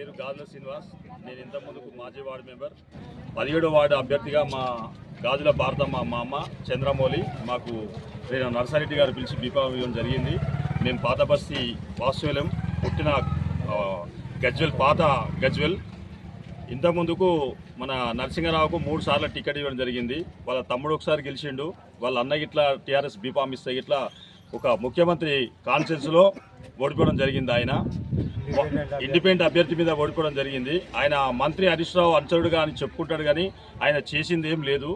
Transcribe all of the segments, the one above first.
పేరు గాజుల శ్రీనివాస్. నేను ఇంత ముందుకు మాజీ వార్డు మెంబర్. పదిహేడో వార్డు అభ్యర్థిగా మా గాజుల భారత మా అమ్మ చంద్రమౌళి మాకు నేను నర్సారెడ్డి గారు పిలిచి బీఫామ్ ఇవ్వడం జరిగింది. మేము పాత బస్తీ పుట్టిన గజ్వెల్ పాత గజ్వెల్. ఇంత ముందుకు మన నరసింహరావుకు మూడు సార్లు టికెట్ ఇవ్వడం జరిగింది. వాళ్ళ తమ్ముడు ఒకసారి గెలిచిండు. వాళ్ళ అన్న ఇట్లా టీఆర్ఎస్ బీఫామ్ ఇస్తే ఇట్లా ఒక ముఖ్యమంత్రి కాన్ఫరెన్స్లో ఓడిపోవడం జరిగింది ఆయన. ఇండిపెండెంట్ అభ్యర్థి మీద ఓడిపోవడం జరిగింది. ఆయన మంత్రి హరీష్ రావు అనుచరుడుగా అని చెప్పుకుంటాడు కానీ ఆయన చేసింది ఏం లేదు.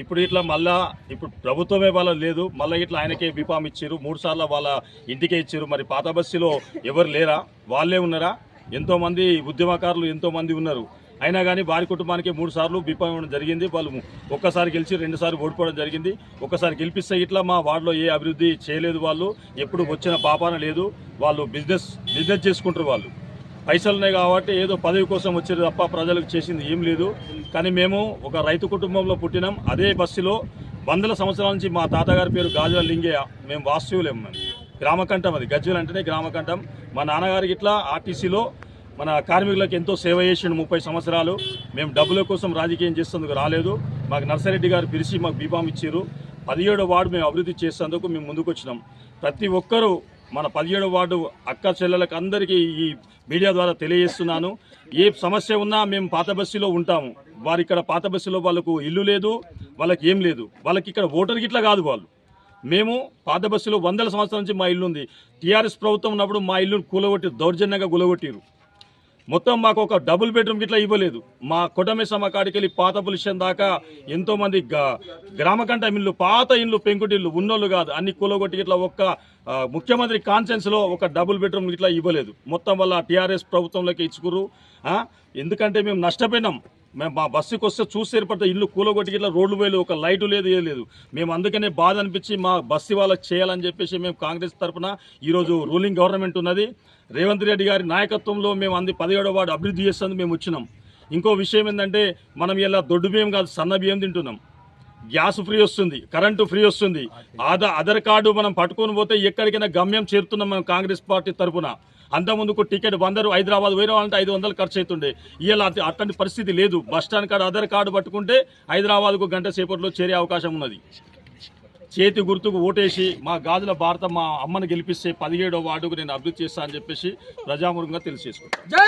ఇప్పుడు ఇట్లా మళ్ళా ఇప్పుడు ప్రభుత్వమే వాళ్ళ లేదు. మళ్ళీ ఇట్లా ఆయనకే బీఫామ్ ఇచ్చారు. మూడు సార్లు వాళ్ళ ఇంటికే ఇచ్చారు. మరి పాత బస్సులో ఎవరు లేరా? వాళ్ళే ఉన్నారా? ఎంతోమంది ఉద్యమకారులు ఎంతోమంది ఉన్నారు. అయినా కానీ వారి కుటుంబానికి మూడు సార్లు బీఫామ్ ఇవ్వడం జరిగింది. వాళ్ళు ఒక్కసారి గెలిచి రెండుసార్లు ఓడిపోవడం జరిగింది. ఒక్కసారి గెలిపిస్తే ఇట్లా మా వార్డులో ఏ అభివృద్ధి చేయలేదు వాళ్ళు. ఎప్పుడు వచ్చిన పాపాన లేదు. వాళ్ళు బిజినెస్ బిజినెస్ చేసుకుంటారు వాళ్ళు. పైసలు ఉన్నాయి కాబట్టి ఏదో పదవి కోసం వచ్చారు తప్ప ప్రజలకు చేసింది ఏం లేదు. కానీ మేము ఒక రైతు కుటుంబంలో పుట్టినాం. అదే బస్సులో వందల సంవత్సరాల నుంచి మా తాతగారి పేరు గాజుల లింగయ్య మేము వాస్తువులేం మేము గ్రామకంఠం అది. గజ్జలు అంటేనే గ్రామకంఠం. మా నాన్నగారికి ఇట్లా ఆర్టీసీలో మన కార్మికులకు ఎంతో సేవ చేసిండు ముప్పై సంవత్సరాలు. మేము డబ్బుల కోసం రాజకీయం చేసేందుకు రాలేదు. మాకు నర్సారెడ్డి గారు పిలిచి మాకు బీఫామ్ ఇచ్చారు పదిహేడో వార్డు మేము అభివృద్ధి చేసేందుకు మేము ముందుకు వచ్చినాం ప్రతి ఒక్కరూ మన పదిహేడో వార్డు అక్క చెల్లెలకు అందరికీ ఈ మీడియా ద్వారా తెలియజేస్తున్నాను. ఏ సమస్య ఉన్నా మేము పాత బస్సులో ఉంటాము. వారు ఇక్కడ పాత బస్సులో వాళ్ళకు ఇల్లు లేదు వాళ్ళకి ఏం లేదు. వాళ్ళకి ఇక్కడ ఓటర్ ఇట్లా కాదు వాళ్ళు. మేము పాత బస్సులో వందల సంవత్సరాల నుంచి మా ఇల్లు ఉంది టీఆర్ఎస్ ప్రభుత్వం ఉన్నప్పుడు మా ఇల్లును కూలగొట్టి దౌర్జన్యంగా కూలగొట్టిరు మొత్తం మాకు ఒక డబుల్ బెడ్రూమ్ గిట్లా ఇవ్వలేదు. మా కొటమేసమ్మ కాడికి వెళ్ళి పాత పులిషన్ దాకా ఎంతో మంది గ- గ్రామ కంట ఇల్లు పాత ఇల్లు పెంకుటిల్లు ఉన్నోళ్ళు కాదు. అన్ని కూలగొట్టి ఇట్లా ఒక్క ముఖ్యమంత్రి కాన్సెన్స్లో ఒక డబుల్ బెడ్రూమ్ ఇట్లా ఇవ్వలేదు. మొత్తం వల్ల టీఆర్ఎస్ ప్రభుత్వంలోకి ఇచ్చుకురు ఎందుకంటే మేము నష్టపోయినాం. మేము మా బస్సుకి వస్తే చూసి ఏర్పడితే ఇల్లు కూలగొట్టి ఇట్లా రోడ్లు వేలు ఒక లైటు లేదు ఏది లేదు. మేము అందుకనే బాధ అనిపించి మా బస్సు వాళ్ళకి చేయాలని చెప్పేసి మేము కాంగ్రెస్ తరఫున ఈరోజు రూలింగ్ గవర్నమెంట్ ఉన్నది. రేవంత్ రెడ్డి గారి నాయకత్వంలో మేము అంది పదిహేడో వార్డు అభివృద్ధి చేస్తుంది మేము వచ్చినాం. ఇంకో విషయం ఏంటంటే మనం ఇలా దొడ్డు బియ్యం కాదు సన్న బియ్యం తింటున్నాం. గ్యాస్ ఫ్రీ వస్తుంది కరెంటు ఫ్రీ వస్తుంది. ఆధార్ ఆధార్ కార్డు మనం పట్టుకొని పోతే ఎక్కడికైనా గమ్యం చేరుతున్నాం మనం కాంగ్రెస్ పార్టీ తరఫున అంతకుముందుకు టికెట్ వందరు హైదరాబాద్ వేరే వాళ్ళంటే ఐదు వందలు ఖర్చు అవుతుండే అటు- అట్లాంటి పరిస్థితి లేదు. బస్ స్టాండ్ కాడ ఆధార్ కార్డు పట్టుకుంటే హైదరాబాద్కు గంట సేపట్లో చేరే అవకాశం ఉన్నది. చేతి గుర్తుకు ఓటేసి మా గాజుల భారత మా అమ్మను గెలిపిస్తే పదిహేడో వార్డుకు నేను అభివృద్ధి చేస్తా అని చెప్పేసి ప్రజామూలంగా తెలియజేసుకుంటాను.